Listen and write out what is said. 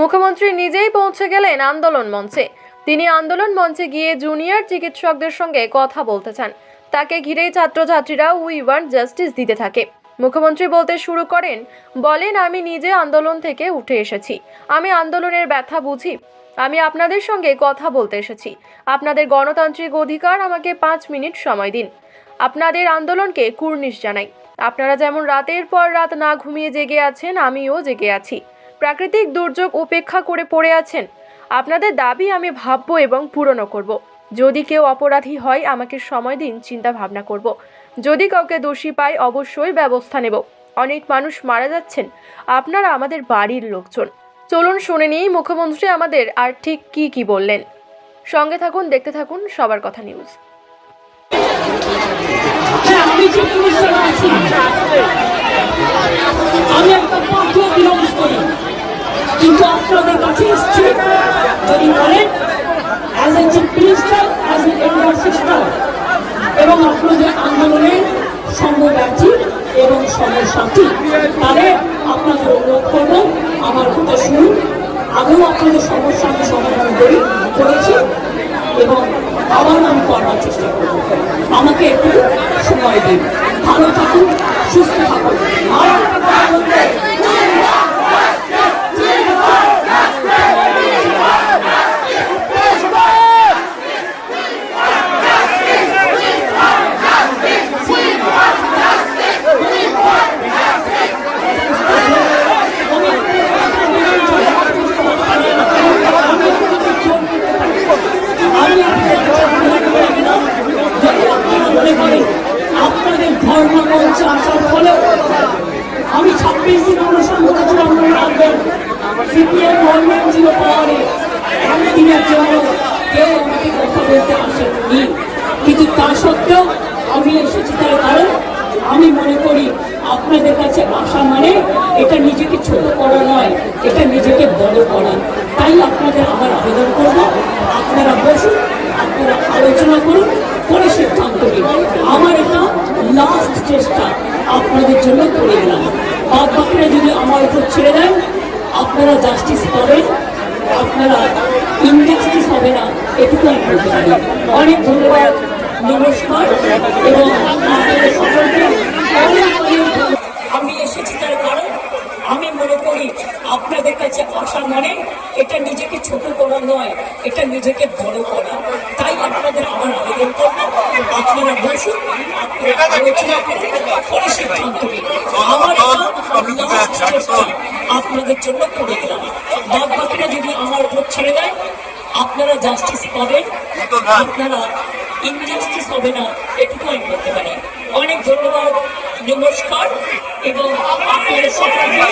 মুখ্যমন্ত্রী নিজেই পৌঁছে গেলেন আন্দোলন মঞ্চে। তিনি আন্দোলন মঞ্চে গিয়ে জুনিয়র চিকিৎসকদের সঙ্গে কথা বলতে চান। তাকে ঘিরেই ছাত্রছাত্রীরা উই ওয়ান্ট জাস্টিস দিতে থাকে। মুখ্যমন্ত্রী বলতে শুরু করেন, বলেন, আমি নিজে আন্দোলন থেকে উঠে এসেছি। আমি আন্দোলনের ব্যথা বুঝি। আমি আপনাদের সঙ্গে কথা বলতে এসেছি। আপনাদের গণতান্ত্রিক অধিকার আমাকে পাঁচ মিনিট সময় দিন। আপনাদের আন্দোলনকে কুর্নিশ জানাই। আপনারা যেমন রাতের পর রাত না ঘুমিয়ে জেগে আছেন, আমিও জেগে আছি। প্রাকৃতিক দুর্যোগ উপেক্ষা করে পড়ে আছেন। আপনাদের দাবি আমি ভাববো এবং পূরণও করব। যদি কেউ অপরাধী হয়, আমাকে সময় দিন, চিন্তা ভাবনা করব। যদি কাউকে দোষী পাই, অবশ্যই ব্যবস্থা নেব। অনেক মানুষ মারা যাচ্ছেন। আপনারা আমাদের বাড়ির লোকজন। চলুন শুনে নিই মুখ্যমন্ত্রী আমাদের আর ঠিক কি কি বললেন। সঙ্গে থাকুন, দেখতে থাকুন সবার কথা নিউজ হ্যাঁ, আমি যে পুলিশের আছি আমি একটা পথ বিলম্ব করি কিন্তু আপনাদের কাছে এসছি যদি বলেন as a chief as a elder sister এবং আপনাদের আন্দোলনের সঙ্গব্যাচী এবং সঙ্গসাথী তাহলে আপনাদের অনুরোধ করব, আমার কথা শুনুন। আগেও আপনাদের সমস্যা আমি সমাধান করি, করেছি, এবং আবার আমি করবার চেষ্টা করব। আমাকে একটু সময় দিন। ভালো থাকুন, সুস্থ থাকুন আর আমি যদি আপনারা মনে করেন আপনাদের ধর্ম, মঞ্চে আসার ফলে আমি ছাব্বিশ দিন অনুসন্ধান চূড়ান্ত রাখবেন। সিপিএম গভর্নমেন্ট ছিল পাওয়ারে। একদিনের জন্য কেউ আমাকে কথা বলতে আসেননি। কিন্তু তা সত্ত্বেও আমি এসেছি তার কারণ আমি মনে করি আপনাদের কাছে আসা মানে এটা নিজেকে ছোট করা নয়, এটা নিজেকে বড় করা। তাই আপনাদের আমার আবেদন করব। আপনারা বসুন, আপনারা আলোচনা করুন, করে এটা লাস্ট চেষ্টা আপনাদের জন্য করে গেলাম বাদ বাকিরা যদি আমার উপর ছেড়ে দেন, আপনারা জাস্টিস পাবেন, আপনারা ইনজাস্টিস হবে না, এটুকু আমি বলতে পারি অনেক ধন্যবাদ, নমস্কার, এবং। আমি এসেছি তার কারণ, আমি মনে করি আপনাদের কাছে আসা মানে এটা নিজেকে ছোট করা নয়, এটা নিজেকে বড় করা আপনাদের জন্য করে দিলাম। বাদ যদি আমার উপর ছেড়ে দেয়, আপনারা জাস্টিস পাবেন, আপনারা ইনজাস্টিস হবে না, এটুকু আমি বলতে পারি। অনেক ধন্যবাদ, নমস্কার, এবং আপনাদের সকলকে